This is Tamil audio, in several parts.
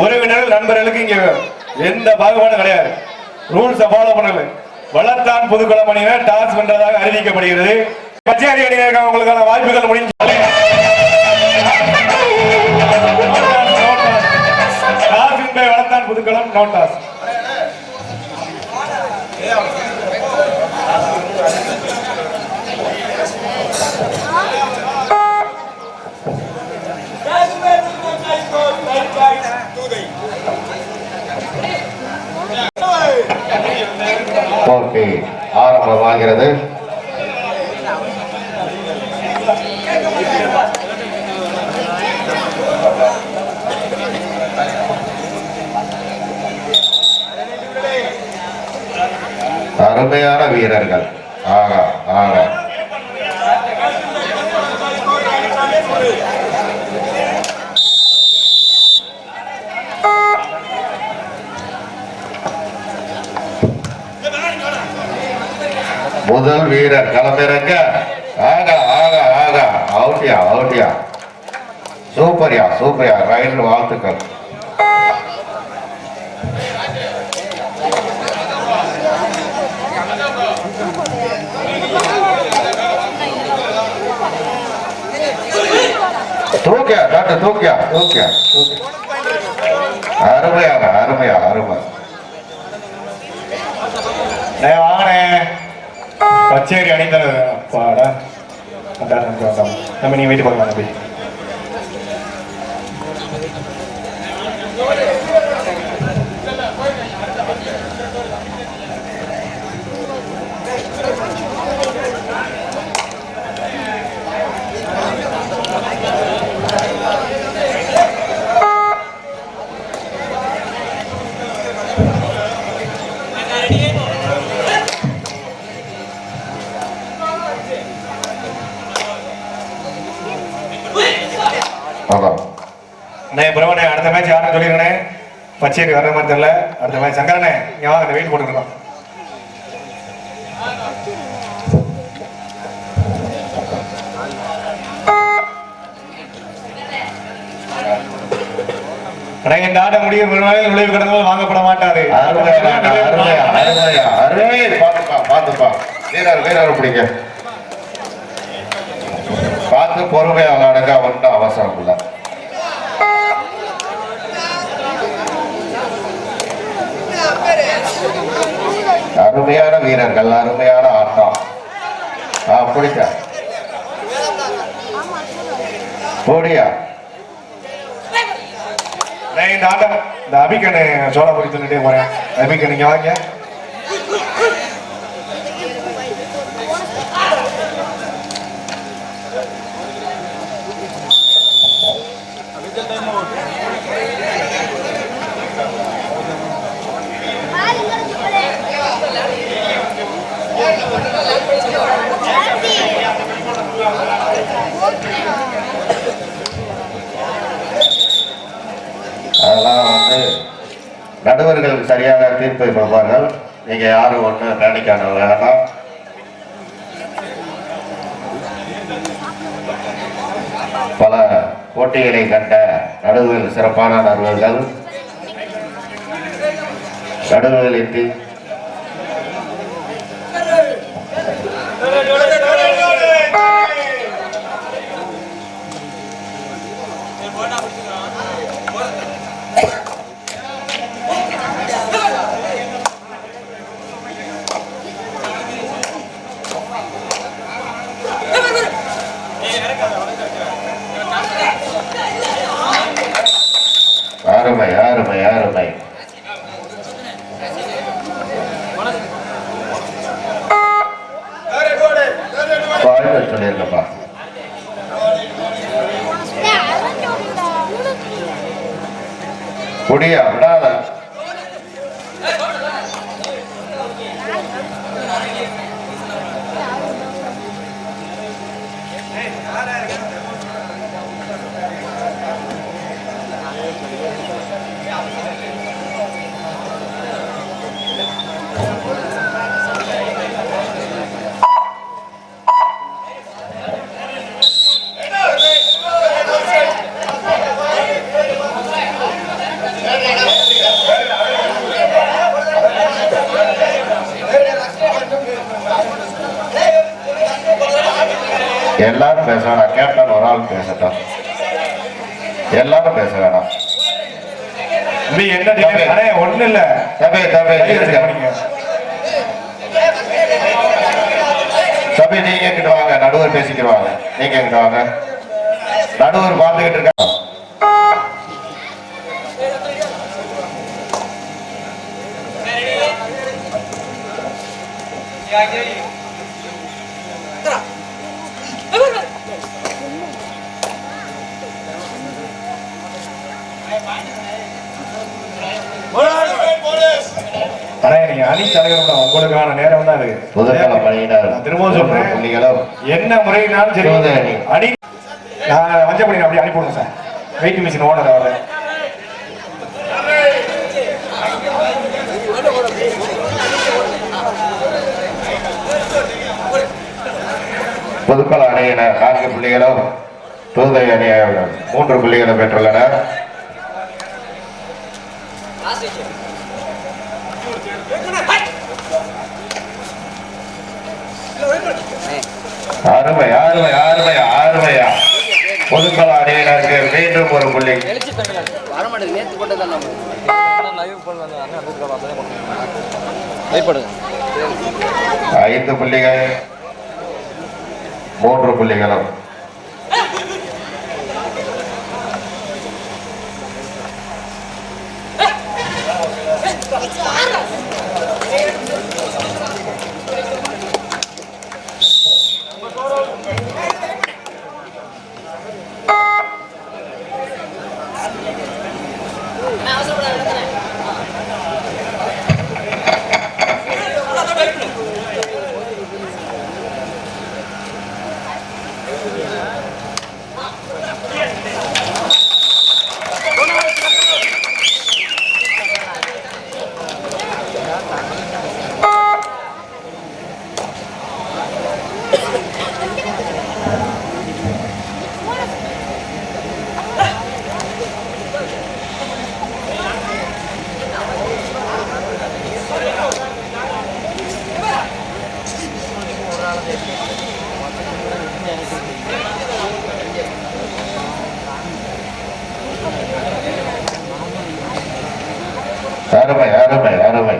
உறவினர்கள் நண்பர்களுக்கு இங்க எந்த பாகுபாடும் கிடையாது. ரூல்ஸை ஃபாலோ பண்ணல வளர்த்தான் புதுக்குளம் அணியினர் டாஸ் வென்றதாக அறிவிக்கப்படுகிறது. கச்சேரி அணியினருக்கு உங்களுக்கான வாய்ப்புகள் முடிஞ்சு. டாஸ் வளர்த்தான் புதுக்குளம் நோ டாஸ். போட்டி ஆரம்பமாகிறது அருமையான வீரர்கள் ஆகா ஆகா முதல் வீரர் களமிறங்க. ஆகா ஆகா ஆகா. அவுட்டியா அவுட்டியா. சூப்பர்யா சூப்பர்யா. ரைடர் வாழ்த்துக்கள். தூக்கியா டாக்டர் தூக்கியா தூக்கியா அருமையாக அருமையா அருமை. வாங்கினேன். பச்சேரி அணிந்த பாட நம்ம நீ வீட்டு போகலாம் நம்பி பச்சேரி வர மாதிரி தெரியல. அடுத்த மேட்ச் சங்கரனே வாங்க இந்த வெயிட் போட்டுருக்கோம் ஆட்டம் முடிய நுழைவு கடந்தபோது வாங்கப்பட மாட்டாரு பாத்துப்பா பாத்துப்பா வீரர் வீரர் பிடிங்க. பார்த்து பொறுமையா விளையாடுங்க. ஒன்றும் அவசரம் இல்லை அருமையான வீரர்கள் அருமையான ஆட்டம். ஆ பிடிக்க போடியா? இந்த ஆட்டம் இந்த அபிக்கண்ணு சோழபுரி சொல்லிட்டே போறேன். அபிக்கண்ணு இங்க வாங்க. அதெல்லாம் வந்து நடுவர்கள் சரியாக தீர்ப்பு கொடுப்பார்கள் நீங்க யாரும் ஒன்று நினைக்கான வேண்டாம் பல போட்டிகளை கண்ட நடுவர்கள் சிறப்பான நடுவர்கள். நடுவர்களின் அருமை அருமை அருமை. சொல்லியிருக்கப்பா முடியா விடாத எல்லாரும் பேச வேணாம். கேப்டன் ஒரு ஆள் பேசட்டும். எல்லாரும் பேச வேணாம். என்ன ஒண்ணு இல்ல. தம்பி தம்பி. தம்பி நீங்க எங்கிட்ட வாங்க? நடுவர் பேசிக்கிடுவாங்க நீங்க எங்கிட்ட வாங்க? நடுவர் பார்த்துக்கிட்டு இருக்காங்க அண்ணே நீங்க அணி தலைவர் உங்களுக்கான நேரம் தான் இது புதுக்கல பணியினர் திரும்பவும் சொல்றேன். புள்ளிகளும் என்ன முறையினாலும் சரி. அணி. நான் வஞ்சப்படி அப்படி அனுப்பிவிடுங்க சார். வெயிட் மிஷின் ஓனர் அவர். புதுக்கல அணியினர் நான்கு புள்ளிகளும் தூதை அணியினர் மூன்று புள்ளிகளும் பெற்றுள்ளனர். அருமை அருமை அருமை அருமையா புதுக்கல அணியினருக்கு மீண்டும் ஒரு புள்ளி. நேற்று ஐந்து புள்ளிகள் மூன்று புள்ளிகளும். அருமை அருமை அருமை.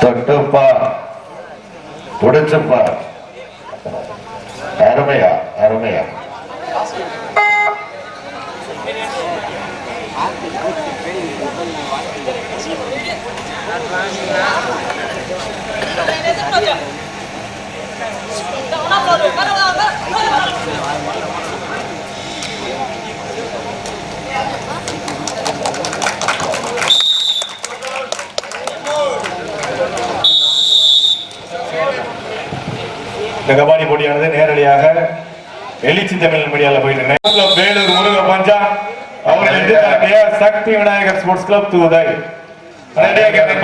தொட்டுப்பா. புடிச்சுப்பா அருமையா அருமையா இந்த கபாடி போட்டியானது நேரடியாக எழுச்சி தமிழ் மீடியால போயிட்டு வேலூர் முருக பஞ்சா எதிர்த்தாக்கிய சக்தி விநாயகர் ஸ்போர்ட்ஸ் கிளப் தூதை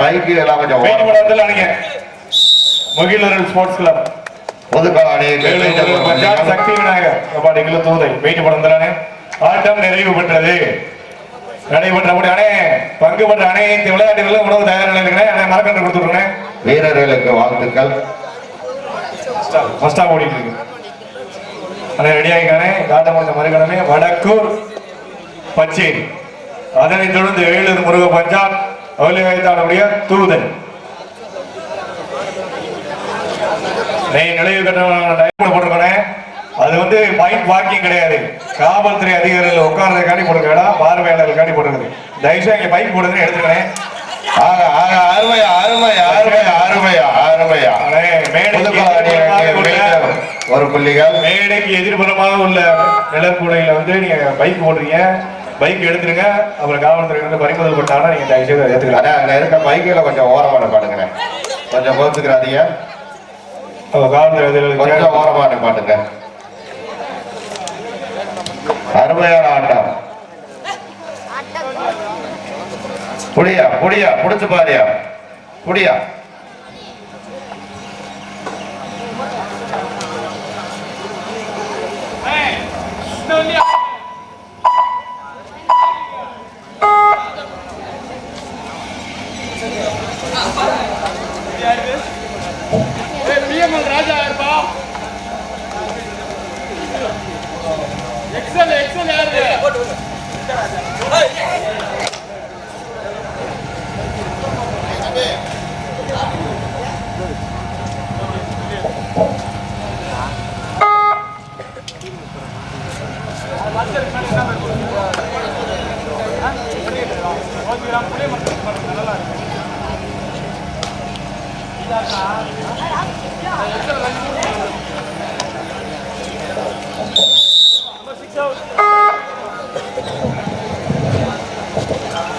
பைக்கு எல்லாம் கொஞ்சம் வெயிட் ஓரம். பண்ணதில் அணிங்க முகிலூர் ஸ்போர்ட்ஸ் கிளப். வேலூர் பஞ்சா சக்தி விநாயகர் கபாடி கிளப் தூதை பண்ணதில் ஆட்டம் நிறைவு பெற்றது. நடைபெற்ற முடி அணை பங்கு பெற்ற அனைத்து விளையாட்டுகளும் உணவு தயார் நிலையில் இருக்கிறேன் கொடுத்துருக்கேன் வீரர்களுக்கு வாழ்த்துக்கள். ஃபர்ஸ்டா ஓடிட்டு இருக்கு அண்ணே ரெடி ஆகிக்கானே காட்ட முடிந்த மறுகணமே வடக்கூர் பச்சேரி. அதனைத் தொடர்ந்து ஏழு முருக பஞ்சாப் அவலியாயத்தானுடைய தூதன். நெய் நிலைவு கட்டணம் போட்டிருக்கேன். அது வந்து பைக் வாக்கிங் கிடையாது. காவல்துறை அதிகாரிகள் உட்கார்றதுக்காண்டி போட்டுருக்கா பார்வையாளர்களுக்காண்டி போட்டுருக்குது. தயவுசெய்து இங்க பைக் போடுறதுன்னு எடுத்துக்கிறேன். அருமையா அருமையா அருமையா அருமையா அருமையா. ஒரு புள்ளிகள். மேடைக்கு எதிர்ப்புறமாக உள்ள நிழற்கூடையில வந்து நீங்க பைக் ஓடுறீங்க பைக் எடுத்துருங்க. அப்புறம் காவல்துறை வந்து பறிமுதல் பண்ணாங்கன்னா நீங்க தயவு செய்து ஏத்துக்கலாம். அங்க இருக்க பைக்கில் கொஞ்சம் ஓரமான பாடுங்க கொஞ்சம் கோத்துக்கிறாதீங்க காவல்துறை கொஞ்சம் ஓரமான பாட்டுங்க. அருமையான ஆட்டம். புடியா புடியா புடிச்சு பாரியா. புடியா.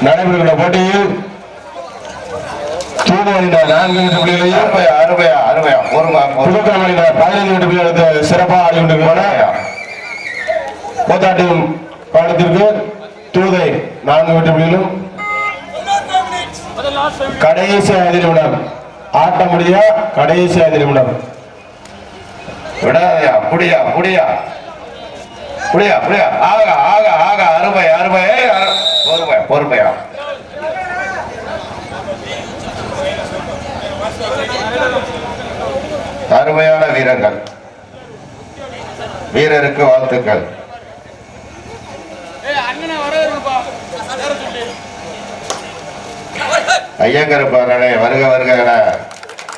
நடைபெறுகின்ற போட்டியில் நான்கு வெற்றி புள்ளிகளையும் அருமையா அருமையா பொறுமா புதுக்கம் அணிந்த பதினைந்து வெற்றி புள்ளிகள் எடுத்து சிறப்பாக ஆடி கொண்டிருக்கின்றன போத்தாட்டியும் பாடத்திற்கு தூதை நான்கு வெற்றி புள்ளிகளும் கடைசி ஐந்து நிமிடம் ஆட்ட முடியா? கடைசி ஐந்து நிமிடம் விடாதயா புடியா புடியா புடியா புடியா ஆக ஆக ஆக அருமை அருமை. பொறுமை பொறுமையா? அருமையான வீரர்கள். வீரருக்கு வாழ்த்துக்கள். ஐயங்கர் பாரனே வருக வருக என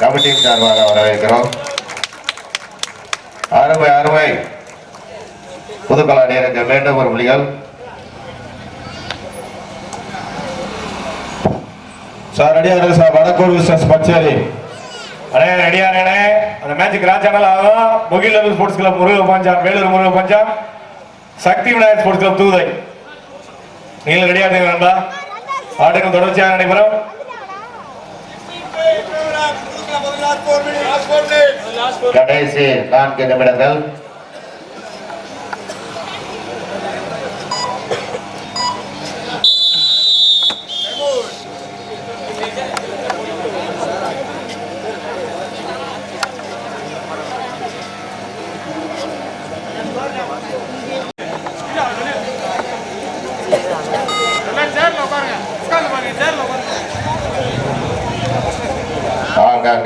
கமிட்டியின் சார்பாக வரவேற்கிறோம். அருமை அருமை. புதுக்கலா நேரங்கள் மீண்டும் ஒரு புலிகள். சார் ரெடியாக இருக்கு சார். வடக்கூர் விசஸ் பச்சேரி. அண்ணே ரெடியானே அந்த மேட்ச் ராஜாமல் ஆகும். Mugil level sports club Muruga பஞ்சாம் வேலூர் முருக பஞ்சாம் சக்தி விநாயகர் ஸ்போர்ட்ஸ் கிளப் தூதை நீங்கள் ரெடியா இருக்கீங்களா ஆட்டங்கள் தொடர்ச்சியாக நடைபெறும். கடைசி நான்கு நிமிடங்கள்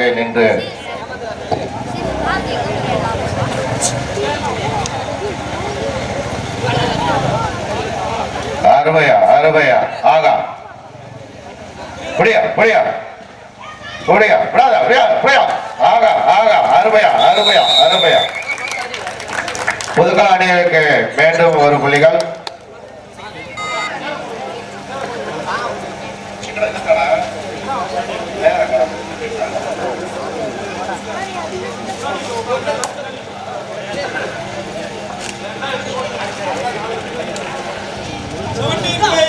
ஆங்காங்கே நின்று அருமையா அருமையா ஆகா. புரியா புரியா புரியா புரியாதா புரியா புரியா ஆகா ஆகா அருமையா அருமையா அருமையா புதுக்கா அணியருக்கு மீண்டும் ஒரு புள்ளிகள்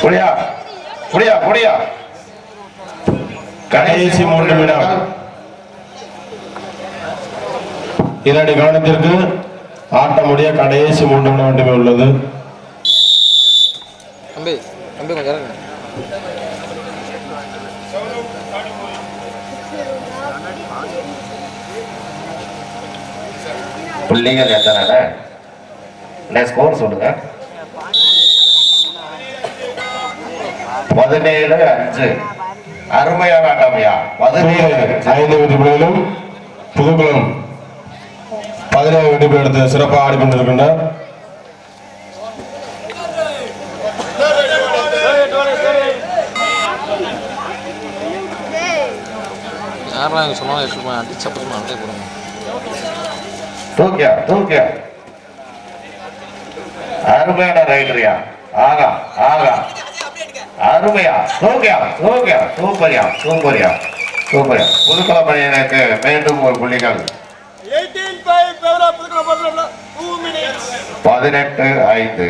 புரியா? புரியா புரியா? கடைசி மூன்று விடம் இதனுடைய கவனத்திற்கு ஆட்டமுடைய கடைசி மூன்று விடம் மட்டுமே உள்ளது தம்பி தம்பி கொஞ்சம் இறங்க புள்ளிகள் எத்தனை இல்லை ஸ்கோர் சொல்லுங்க? பதினேழு அஞ்சு. அருமையான ஆட்டமையா பதினேழு ஐந்து வெற்றி புள்ளிகளும் புதுக்குளம். பதினேழு வெற்றி புள்ளி எடுத்து சிறப்பாக ஆடிக்கொண்டிருக்கின்றனர் யாரெல்லாம் சொன்னாலும் எடுத்து போய் அடிச்சு அப்படி அட்டை போடுங்க. தூக்கியா தூக்கியா அருமையான ரைடரியா ஆகா ஆகா. அருமையா. தூக்கியா தூக்கியா சூப்பரியா சூப்பரியா சூப்பரியா புதுக்குளம் பணியனுக்கு மீண்டும் ஒரு புள்ளிகள். பதினெட்டு ஐந்து.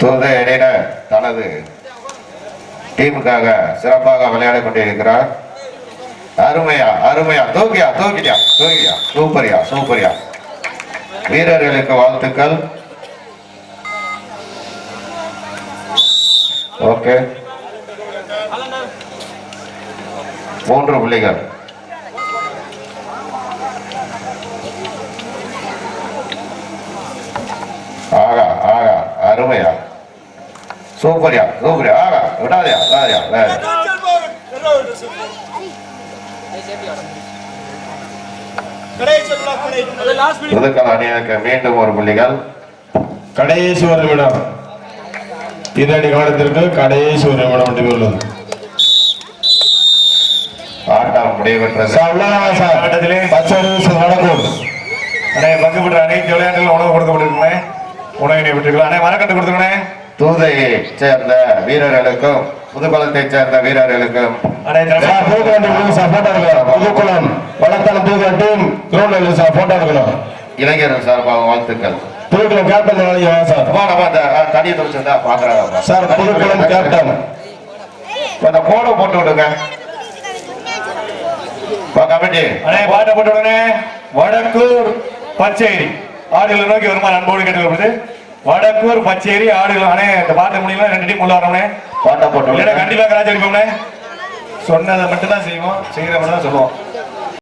தூதை இடையில தனது டீமுக்காக சிறப்பாக விளையாடி கொண்டிருக்கிறார். அருமையா அருமையா தூக்கியா தூக்கிட்டியா தூக்கியா சூப்பரியா சூப்பரியா. வீரர்களுக்கு வாழ்த்துக்கள். ஓகே. மூன்று புள்ளிகள். ஆகா ஆகா அருமையா. சூப்பரியா சூப்பரியா ஆகா. விடாதயா விடாதயா விடாதயா புதுக்கல் அணியனுக்கு மீண்டும் ஒரு புள்ளிகள் கடைசி ஒரு நிமிடம் இதனுடைய கவனத்திற்கு கடைசி ஒரு நிமிடம் மட்டுமே உள்ளது ஆட்டம் முடிவெற்றது சார் ஆட்டத்திலே பச்சை விசஸ் வடக்கூர் அண்ணே பங்கு பெற்ற அனைத்து விளையாட்டுகள் உணவு கொடுக்கப்பட்டிருக்கிறேன் உணவினை விட்டுருக்கலாம் அண்ணே மரக்கட்டு கொடுத்துருக்கணே தூதையை சேர்ந்த வீரர்களுக்கும் புதுக்குளத்தை சேர்ந்த வீரர்களுக்கும். புதுக்குளம் சார் போட்டோ எடுக்கணும் Pudukulam வளர்த்தாலும் Pudukulam team ground sir photo எடுக்கணும் இளைஞர்கள் சார்பாக வாழ்த்துக்கள். Pudukulam captain sir? நம்ம அந்த துடிச்சிருந்தா பாக்குறாங்க சார் புதுக்குளம் கேப்டன். அந்த கோடை போட்டு விடுங்க. கமிட்டி பாட்டை போட்ட உடனே வடக்கூர் பச்சேரி ஆடுகளை நோக்கி வருமா அன்போடு கேட்டுக்கப்படுது வடக்கூர் பச்சேரி ஆடுகள் அண்ணே இந்த பாட்டு முடியல ரெண்டு டீம் உள்ள வரணும்னே பாட்டை போட்டு இல்லைன்னா விடுங்க கண்டிப்பா கராச்சி அடிப்போம்னே சொன்னதை மட்டும் தான் செய்வோம். செய்யற மட்டும் தான் சொல்லுவோம்.